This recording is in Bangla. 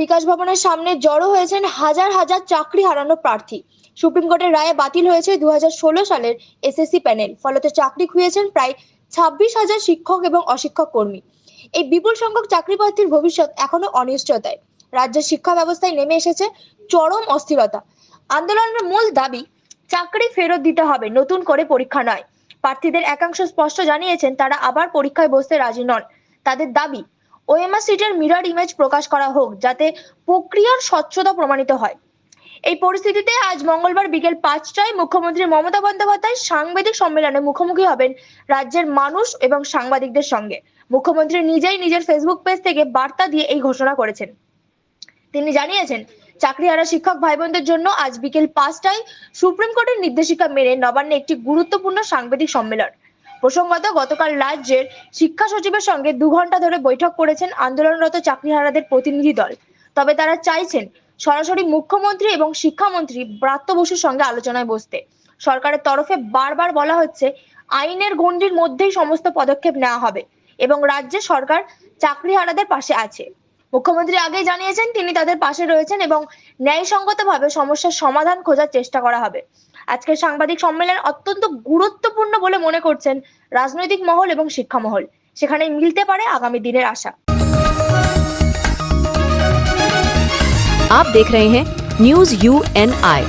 বিকাশ ভবনের সামনে জড়ো হয়েছেন হাজার হাজার চাকরি হারানো প্রার্থী। সুপ্রিম কোর্টের রায়ে বাতিল হয়েছে দু হাজার ষোলো সালের এসএসসি প্যানেল। ফলত চাকরি খুঁয়েছেন প্রায় ছাব্বিশ হাজার শিক্ষক এবং অশিক্ষক কর্মী। এই বিপুল সংখ্যক চাকরি প্রার্থীর ভবিষ্যৎ এখনও অনিশ্চয়তায়। রাজ্যের শিক্ষা ব্যবস্থায় নেমে এসেছে চরম অস্থিরতা। আন্দোলনের মূল দাবি, চাকরি ফেরত দিতে হবে, নতুন করে পরীক্ষা নয়। প্রার্থীদের একাংশ স্পষ্ট জানিয়েছেন তারা আবার পরীক্ষায় বসতে রাজি নন। তাদের দাবি ওএমআর সিটের মিরর ইমেজ প্রকাশ করা হোক, যাতে প্রক্রিয়ার স্বচ্ছতা প্রমাণিত হয়। এই পরিস্থিতিতে আজ মঙ্গলবার বিকেল পাঁচটায় মুখ্যমন্ত্রী মমতা বন্দ্যোপাধ্যায় সাংবাদিক সম্মেলনে মুখোমুখি হবেন রাজ্যের মানুষ এবং সাংবাদিকদের সঙ্গে। মুখ্যমন্ত্রী নিজেই নিজের ফেসবুক পেজ থেকে বার্তা দিয়ে এই ঘোষণা করেছেন। তিনি জানিয়েছেন চাকরি চাকরিহারা শিক্ষক ভাই বোনদের জন্য আজ বিকেল পাঁচটায় সুপ্রিম কোর্টের নির্দেশিকা মেনে নবান্নে একটি গুরুত্বপূর্ণ সাংবাদিক সম্মেলন। প্রসঙ্গত, গতকাল রাজ্যের শিক্ষা সচিবের সঙ্গে দু ঘণ্টা ধরে বৈঠক করেছেন আন্দোলনরত চাকরিহারাদের প্রতিনিধি দল। তবে তারা চাইছেন সরাসরি মুখ্যমন্ত্রী এবং শিক্ষামন্ত্রী ব্রাত্য বসুর সঙ্গে আলোচনায় বসতে। সরকারের তরফে বারবার বলা হচ্ছে, আইনের গণ্ডির মধ্যেই সমস্ত পদক্ষেপ নেওয়া হবে এবং রাজ্যে সরকার চাকরিহারাদের পাশে আছে। মুখ্যমন্ত্রী আগেই জানিয়েছেন তিনি তাদের পাশে রয়েছেন এবং ন্যায়সঙ্গতভাবে সমস্যার সমাধান খোঁজার চেষ্টা করা হবে আজকের সাংবাদিক সম্মেলন অত্যন্ত গুরুত্বপূর্ণ বলে মনে করছেন রাজনৈতিক মহল এবং শিক্ষা মহল সেখানে মিলতে পারে আগামী দিনের আশা आप देख रहे हैं न्यूज यू एन आई